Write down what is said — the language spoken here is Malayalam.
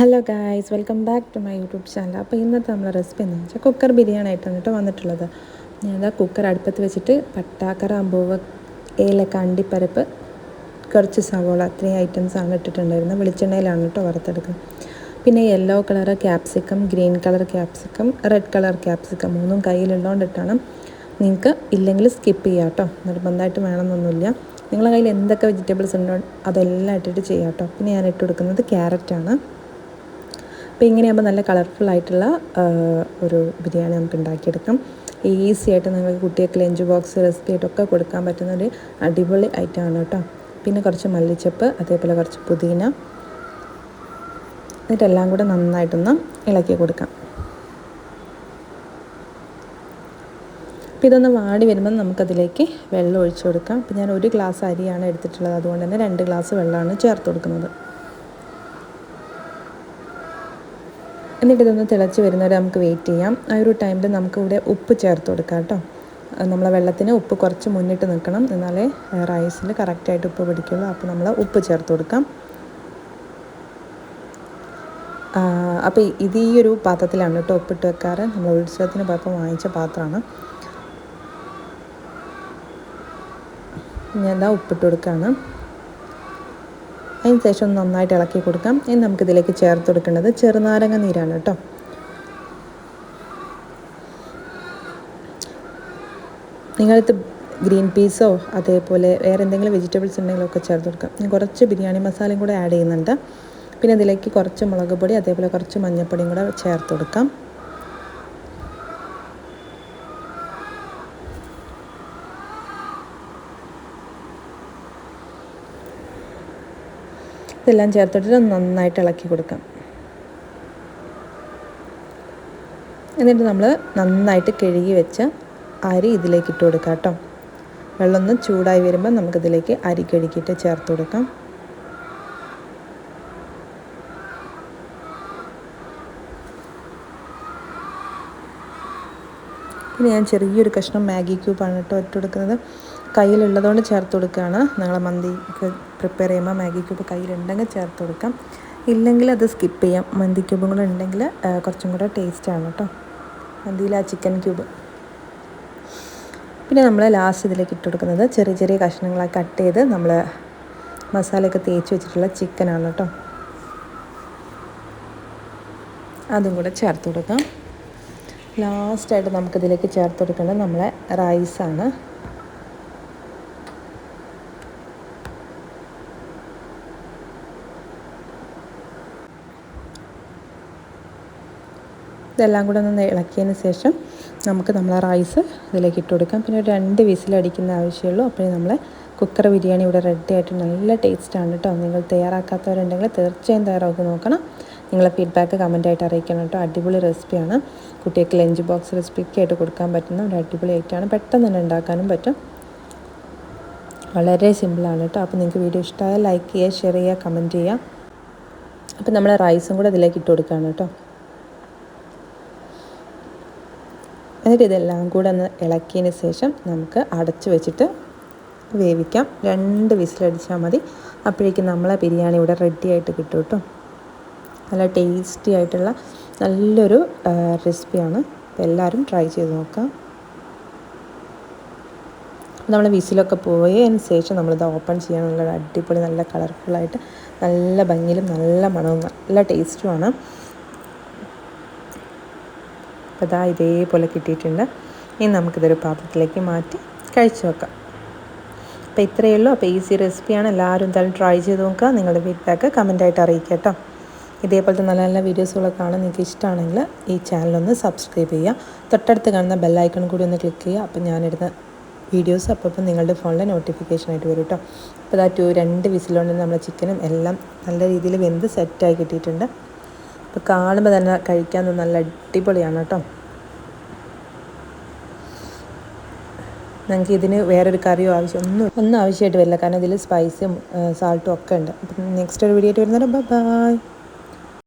Hello guys welcome back to my YouTube channel അപ്പോൾ ഇന്നത്തെ നമ്മളെ റെസിപ്പി എന്ന് വെച്ചാൽ കുക്കർ ബിരിയാണി ആയിട്ടാണ് കേട്ടോ വന്നിട്ടുള്ളത്. ഞാൻ കുക്കർ അടുപ്പത്ത് വെച്ചിട്ട് പട്ടാക്കറ അമ്പൂവ് ഏലക്ക അണ്ടിപ്പരപ്പ് കുറച്ച് സവോള അത്രയും ഐറ്റംസാണ് ഇട്ടിട്ടുണ്ടായിരുന്നത്. വെളിച്ചെണ്ണയിലാണ് കേട്ടോ വറുത്തെടുക്കുന്നത്. പിന്നെ yellow colour capsicum green colour capsicum red colour capsicum മൂന്നും കയ്യിലുള്ളതുകൊണ്ടിട്ടാണ് നിങ്ങൾക്ക് ഇല്ലെങ്കിൽ സ്കിപ്പ് ചെയ്യാം കേട്ടോ നിർബന്ധമായിട്ട് വേണമെന്നൊന്നുമില്ല. നിങ്ങളുടെ കയ്യിൽ എന്തൊക്കെ വെജിറ്റബിൾസ് ഉണ്ടോ അതെല്ലാം ഇട്ടിട്ട് ചെയ്യാം കേട്ടോ പിന്നെ ഞാൻ ഇട്ട് കൊടുക്കുന്നത് ക്യാരറ്റാണ് അപ്പോൾ ഇങ്ങനെയാകുമ്പോൾ നല്ല കളർഫുൾ ആയിട്ടുള്ള ഒരു ബിരിയാണി നമുക്ക് ഉണ്ടാക്കിയെടുക്കാം. ഈസി ആയിട്ട് നിങ്ങൾക്ക് കുട്ടികൾക്ക് ലഞ്ച് ബോക്സ് റെസിപ്പി ആയിട്ടൊക്കെ കൊടുക്കാൻ പറ്റുന്ന ഒരു അടിപൊളി ഐറ്റം ആണ് കേട്ടോ. പിന്നെ കുറച്ച് മല്ലിച്ചപ്പ് അതേപോലെ കുറച്ച് പുതിന. എന്നിട്ടെല്ലാം കൂടെ നന്നായിട്ടൊന്ന് ഇളക്കി കൊടുക്കാം. അപ്പോൾ ഇതൊന്ന് വാടി വരുമ്പോൾ നമുക്കതിലേക്ക് വെള്ളം ഒഴിച്ചു കൊടുക്കാം. അപ്പോൾ ഞാൻ ഒരു ഗ്ലാസ് അരിയാണ് എടുത്തിട്ടുള്ളത്. അതുകൊണ്ട് തന്നെ രണ്ട് ഗ്ലാസ് വെള്ളമാണ് ചേർത്ത് കൊടുക്കുന്നത്. എന്നിട്ട് ഇതൊന്ന് തിളച്ച് വരുന്നവരെ നമുക്ക് വെയിറ്റ് ചെയ്യാം. ആ ഒരു ടൈമിൽ നമുക്ക് ഇവിടെ ഉപ്പ് ചേർത്ത് കൊടുക്കാം കേട്ടോ. നമ്മളെ വെള്ളത്തിന് ഉപ്പ് കുറച്ച് മുന്നിട്ട് നിൽക്കണം. എന്നാലേ റൈസിൽ കറക്റ്റായിട്ട് ഉപ്പ് പിടിക്കുള്ളൂ. അപ്പോൾ നമ്മൾ ഉപ്പ് ചേർത്ത് കൊടുക്കാം. അപ്പോൾ ഇത് ഈ ഒരു പാത്രത്തിലാണ് കേട്ടോ ഉപ്പിട്ട് വെക്കാറ്. നമ്മൾ ഉത്സവത്തിന് പോയപ്പോൾ വാങ്ങിച്ച പാത്രമാണ്. ഞാൻ എന്താ ഉപ്പിട്ട് കൊടുക്കുകയാണ് അതിന് ശേഷം നന്നായിട്ട് ഇളക്കി കൊടുക്കാം. ഇനി നമുക്കിതിലേക്ക് ചേർത്ത് കൊടുക്കേണ്ടത് ചെറുനാരങ്ങ നീരാണ് കേട്ടോ. നിങ്ങളിത് ഗ്രീൻ പീസോ അതേപോലെ വേറെ എന്തെങ്കിലും വെജിറ്റബിൾസ് ഉണ്ടെങ്കിലും ഒക്കെ ചേർത്ത് കൊടുക്കാം. ഞാൻ കുറച്ച് ബിരിയാണി മസാലയും കൂടെ ആഡ് ചെയ്യുന്നുണ്ട്. പിന്നെ ഇതിലേക്ക് കുറച്ച് മുളക് പൊടി അതേപോലെ കുറച്ച് മഞ്ഞൾപ്പൊടിയും കൂടെ ചേർത്ത് കൊടുക്കാം. ഇതെല്ലാം ചേർത്തിട്ട് നന്നായിട്ട് ഇളക്കി കൊടുക്കാം. എന്നിട്ട് നമ്മൾ നന്നായിട്ട് കഴുകി വെച്ച അരി ഇതിലേക്ക് ഇട്ട് കൊടുക്കാം കേട്ടോ. വെള്ളം ഒന്ന് ചൂടായി വരുമ്പോൾ നമുക്കിതിലേക്ക് അരി കഴുകിയിട്ട് ചേർത്ത് കൊടുക്കാം. പിന്നെ ഞാൻ ചെറിയൊരു കഷ്ണം മാഗി ക്യൂബാണ് കേട്ടോ ഇട്ട് കൊടുക്കുന്നത്. കയ്യിലുള്ളതുകൊണ്ട് ചേർത്ത് കൊടുക്കുകയാണ്. നിങ്ങൾ മന്തിക്ക് പ്രിപ്പയർ ചെയ്യുമ്പോൾ മാഗി ക്യൂബ് കയ്യിലുണ്ടെങ്കിൽ ചേർത്ത് കൊടുക്കാം. ഇല്ലെങ്കിൽ അത് സ്കിപ്പ് ചെയ്യാം. മന്തി ക്യൂബും കൂടെ ഉണ്ടെങ്കിൽ കുറച്ചും കൂടെ ടേസ്റ്റാണ് കേട്ടോ. മന്തിയിൽ ആ ചിക്കൻ ക്യൂബ് പിന്നെ നമ്മൾ ലാസ്റ്റ് ഇതിലേക്ക് ഇട്ട് കൊടുക്കുന്നത് ചെറിയ ചെറിയ കഷ്ണങ്ങളായി കട്ട് ചെയ്ത് നമ്മൾ മസാലയൊക്കെ തേച്ച് വെച്ചിട്ടുള്ള ചിക്കനാണ് കേട്ടോ. അതും കൂടെ ചേർത്ത് കൊടുക്കാം. ലാസ്റ്റായിട്ട് നമുക്കിതിലേക്ക് ചേർത്ത് കൊടുക്കേണ്ടത് നമ്മളെ റൈസാണ് ഇതെല്ലാം കൂടെ ഒന്ന് ഇളക്കിയതിന് ശേഷം നമുക്ക് നമ്മളെ റൈസ് ഇതിലേക്ക് ഇട്ട് കൊടുക്കാം. പിന്നെ ഒരു രണ്ട് വിസിലടിക്കുന്ന ആവശ്യമുള്ളൂ. അപ്പോഴേ നമ്മളെ കുക്കർ ബിരിയാണി ഇവിടെ റെഡി ആയിട്ട് നല്ല ടേസ്റ്റ് ആണ് കേട്ടോ. നിങ്ങൾ തയ്യാറാക്കാത്തവരുണ്ടെങ്കിൽ തീർച്ചയായും തയ്യാറാക്കി നോക്കണം. നിങ്ങളെ ഫീഡ്ബാക്ക് കമന്റായിട്ട് അറിയിക്കണം കേട്ടോ. അടിപൊളി റെസിപ്പിയാണ് കുട്ടികൾക്ക് ലഞ്ച് ബോക്സ് റെസിപ്പിക്ക് ആയിട്ട് കൊടുക്കാൻ പറ്റുന്ന ഒരു അടിപൊളി ഐറ്റമാണ് പെട്ടെന്ന് തന്നെ ഉണ്ടാക്കാനും പറ്റും. വളരെ സിമ്പിളാണ് കേട്ടോ. അപ്പോൾ നിങ്ങൾക്ക് വീഡിയോ ഇഷ്ടമായാൽ ലൈക്ക് ചെയ്യുക ഷെയർ ചെയ്യുക കമന്റ് ചെയ്യുക. അപ്പോൾ നമ്മൾ റൈസും കൂടെ ഇതിലേക്ക് ഇട്ട് കൊടുക്കുകയാണ് കേട്ടോ. എന്നിട്ട് ഇതെല്ലാം കൂടെ ഒന്ന് ഇളക്കിയതിന് ശേഷം നമുക്ക് അടച്ചു വെച്ചിട്ട് വേവിക്കാം. രണ്ട് വിസിലടിച്ചാൽ മതി. അപ്പോഴേക്കും നമ്മളെ ബിരിയാണി ഇവിടെ റെഡി ആയിട്ട് കിട്ടും കേട്ടോ. നല്ല ടേസ്റ്റി ആയിട്ടുള്ള നല്ലൊരു റെസിപ്പിയാണ് അപ്പോൾ എല്ലാവരും ട്രൈ ചെയ്ത് നോക്കാം. നമ്മൾ വിസിലൊക്കെ പോയതിന് ശേഷം നമ്മളിത് ഓപ്പൺ ചെയ്യാൻ നല്ല അടിപൊളി നല്ല കളർഫുള്ളായിട്ട് നല്ല ഭംഗിയിലും നല്ല മണവും നല്ല ടേസ്റ്റുമാണ് അപ്പോൾ ഇതാ ഇതേപോലെ കിട്ടിയിട്ടുണ്ട്. ഇനി നമുക്കിതൊരു പാത്രത്തിലേക്ക് മാറ്റി കഴിച്ചു വെക്കാം. അപ്പോൾ ഇത്രയേ ഉള്ളൂ. അപ്പോൾ ഈസി റെസിപ്പിയാണ്. എല്ലാവരും എന്തായാലും ട്രൈ ചെയ്ത് നോക്കുക. നിങ്ങളുടെ ഫീഡ്ബാക്ക് കമന്റായിട്ട് അറിയിക്കുക കേട്ടോ. ഇതേപോലത്തെ നല്ല നല്ല വീഡിയോസുകളൊക്കെ കാണാൻ നിങ്ങൾക്ക് ഇഷ്ടമാണെങ്കിൽ ഈ ചാനലൊന്ന് സബ്സ്ക്രൈബ് ചെയ്യുക. തൊട്ടടുത്ത് കാണുന്ന ബെല്ലൈക്കൺ കൂടി ഒന്ന് ക്ലിക്ക് ചെയ്യുക. അപ്പോൾ ഞാനിടുന്ന വീഡിയോസ് അപ്പോൾ നിങ്ങളുടെ ഫോണിൽ നോട്ടിഫിക്കേഷൻ ആയിട്ട് വരും കേട്ടോ. അപ്പോൾ ആ ടു രണ്ട് വിസിലുകൊണ്ട് നമ്മുടെ ചിക്കനും എല്ലാം നല്ല രീതിയിൽ വെന്ത് സെറ്റായി കിട്ടിയിട്ടുണ്ട്. അപ്പോൾ കാണുമ്പോൾ തന്നെ കഴിക്കാൻ നല്ല അടിപൊളിയാണ് കേട്ടോ. ഞങ്ങൾക്ക് ഇതിന് വേറൊരു കറിയോ ആവശ്യം ഒന്നും ഒന്നും ആവശ്യമായിട്ട് വരില്ല. കാരണം ഇതിൽ സ്പൈസും സാൾട്ടും ഒക്കെ ഉണ്ട്. അപ്പം നെക്സ്റ്റ് ഒരു വീഡിയോ ആയിട്ട് വരുന്നേരം ബൈ